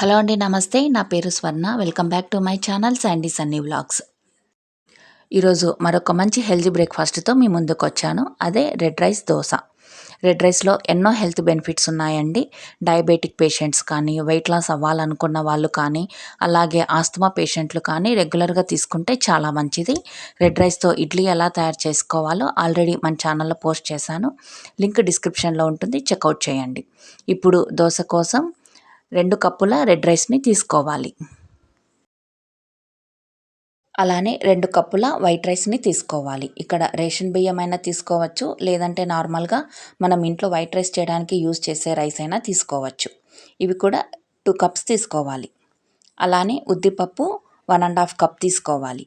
Hello అండి నమస్తే. నా పేరు Swarna. Welcome back to my channel Sandy Sunny vlogs. ఈరోజు మరొక మంచి హెల్తీ బ్రేక్ఫాస్ట్తో మీ ముందుకు వచ్చాను అదే రెడ్ రైస్ దోశ. రెడ్ రైస్లో ఎన్నో హెల్త్ బెనిఫిట్స్ ఉన్నాయండి. డయాబెటిక్ పేషెంట్స్ కానీ వెయిట్ లాస్ అవ్వాలనుకున్న వాళ్ళు కానీ అలాగే ఆస్తమా పేషెంట్లు కానీ రెగ్యులర్గా తీసుకుంటే చాలా మంచిది. రెడ్ రైస్తో ఇడ్లీ ఎలా తయారు చేసుకోవాలో ఆల్రెడీ మన ఛానల్లో పోస్ట్ చేశాను. లింక్ డిస్క్రిప్షన్లో ఉంటుంది. చెక్అవుట్ చేయండి. ఇప్పుడు దోశ కోసం రెండు కప్పుల రెడ్ రైస్ని తీసుకోవాలి. అలానే రెండు కప్పుల వైట్ రైస్ని తీసుకోవాలి. ఇక్కడ రేషన్ బియ్యం అయినా తీసుకోవచ్చు లేదంటే నార్మల్గా మనం ఇంట్లో వైట్ రైస్ చేయడానికి యూజ్ చేసే రైస్ అయినా తీసుకోవచ్చు. ఇవి కూడా టూ కప్స్ తీసుకోవాలి. అలానే ఉద్దిపప్పు వన్ అండ్ హాఫ్ కప్ తీసుకోవాలి.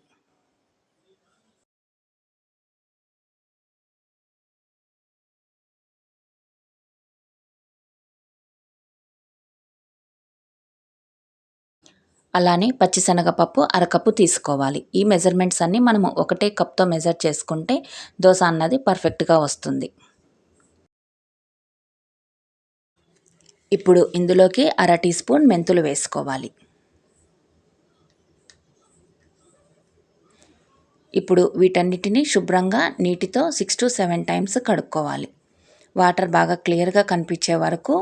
అలానే పచ్చిశనగపప్పు అరకప్పు తీసుకోవాలి. ఈ మెజర్మెంట్స్ అన్నీ మనము ఒకటే కప్తో మెజర్ చేసుకుంటే దోశ అన్నది పర్ఫెక్ట్గా వస్తుంది. ఇప్పుడు ఇందులోకి అర టీ స్పూన్ మెంతులు వేసుకోవాలి. ఇప్పుడు వీటన్నిటిని శుభ్రంగా నీటితో సిక్స్ టు సెవెన్ టైమ్స్ కడుక్కోవాలి. వాటర్ బాగా క్లియర్గా కనిపించే వరకు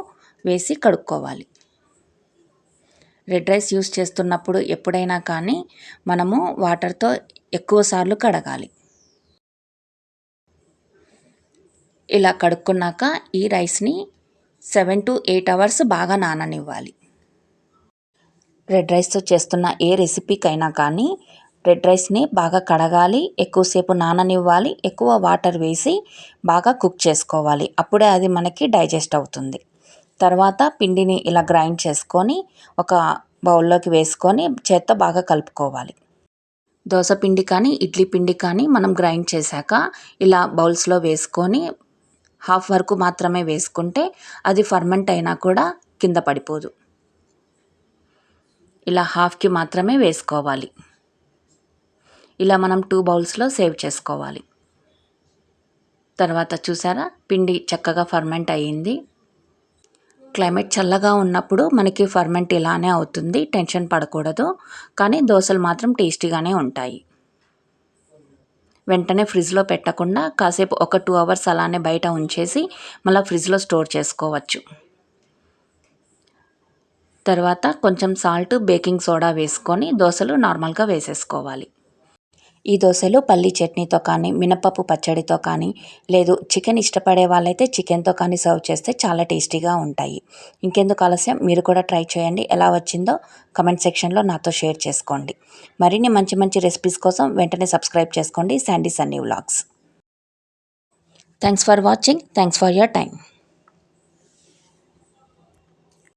వేసి కడుక్కోవాలి. రెడ్ రైస్ యూస్ చేస్తున్నప్పుడు ఎప్పుడైనా కానీ మనము వాటర్తో ఎక్కువసార్లు కడగాలి. ఇలా కడుక్కున్నాక ఈ రైస్ని సెవెన్ టు ఎయిట్ అవర్స్ బాగా నాననివ్వాలి. రెడ్ రైస్తో చేస్తున్న ఏ రెసిపీకైనా కానీ రెడ్ రైస్ని బాగా కడగాలి ఎక్కువసేపు నాననివ్వాలి ఎక్కువ వాటర్ వేసి బాగా కుక్ చేసుకోవాలి. అప్పుడే అది మనకి డైజెస్ట్ అవుతుంది. తర్వాత పిండిని ఇలా గ్రైండ్ చేసుకొని ఒక బౌల్లోకి వేసుకొని చేత్తో బాగా కలుపుకోవాలి. దోశ పిండి కానీ ఇడ్లీ పిండి కానీ మనం గ్రైండ్ చేశాక ఇలా బౌల్స్లో వేసుకొని హాఫ్ వరకు మాత్రమే వేసుకుంటే అది ఫర్మెంట్ అయినా కూడా కింద పడిపోదు. ఇలా హాఫ్కి మాత్రమే వేసుకోవాలి. ఇలా మనం టూ బౌల్స్లో సేవ్ చేసుకోవాలి. తర్వాత చూసారా? పిండి చక్కగా ఫర్మెంట్ అయ్యింది. క్లైమేట్ చల్లగా ఉన్నప్పుడు మనకి ఫర్మెంట్ ఇలానే అవుతుంది టెన్షన్ పడకూడదు. కానీ దోశలు మాత్రం టేస్టీగానే ఉంటాయి. వెంటనే ఫ్రిడ్జ్లో పెట్టకుండా కాసేపు ఒక టూ అవర్స్ అలానే బయట ఉంచేసి మళ్ళీ ఫ్రిడ్జ్లో స్టోర్ చేసుకోవచ్చు. తర్వాత కొంచెం సాల్ట్ బేకింగ్ సోడా వేసుకొని దోశలు నార్మల్గా వేసేసుకోవాలి. ఈ దోశలు పల్లీ చట్నీతో కానీ మినపప్పు పచ్చడితో కానీ లేదు చికెన్ ఇష్టపడే వాళ్ళైతే చికెన్తో కానీ సర్వ్ చేస్తే చాలా టేస్టీగా ఉంటాయి. ఇంకెందుకు ఆలస్యం? మీరు కూడా ట్రై చేయండి. ఎలా వచ్చిందో కమెంట్ సెక్షన్లో నాతో షేర్ చేసుకోండి. మరిన్ని మంచి మంచి రెసిపీస్ కోసం వెంటనే సబ్స్క్రైబ్ చేసుకోండి. Sandy Sunny vlogs. Thanks for watching. Thanks for your time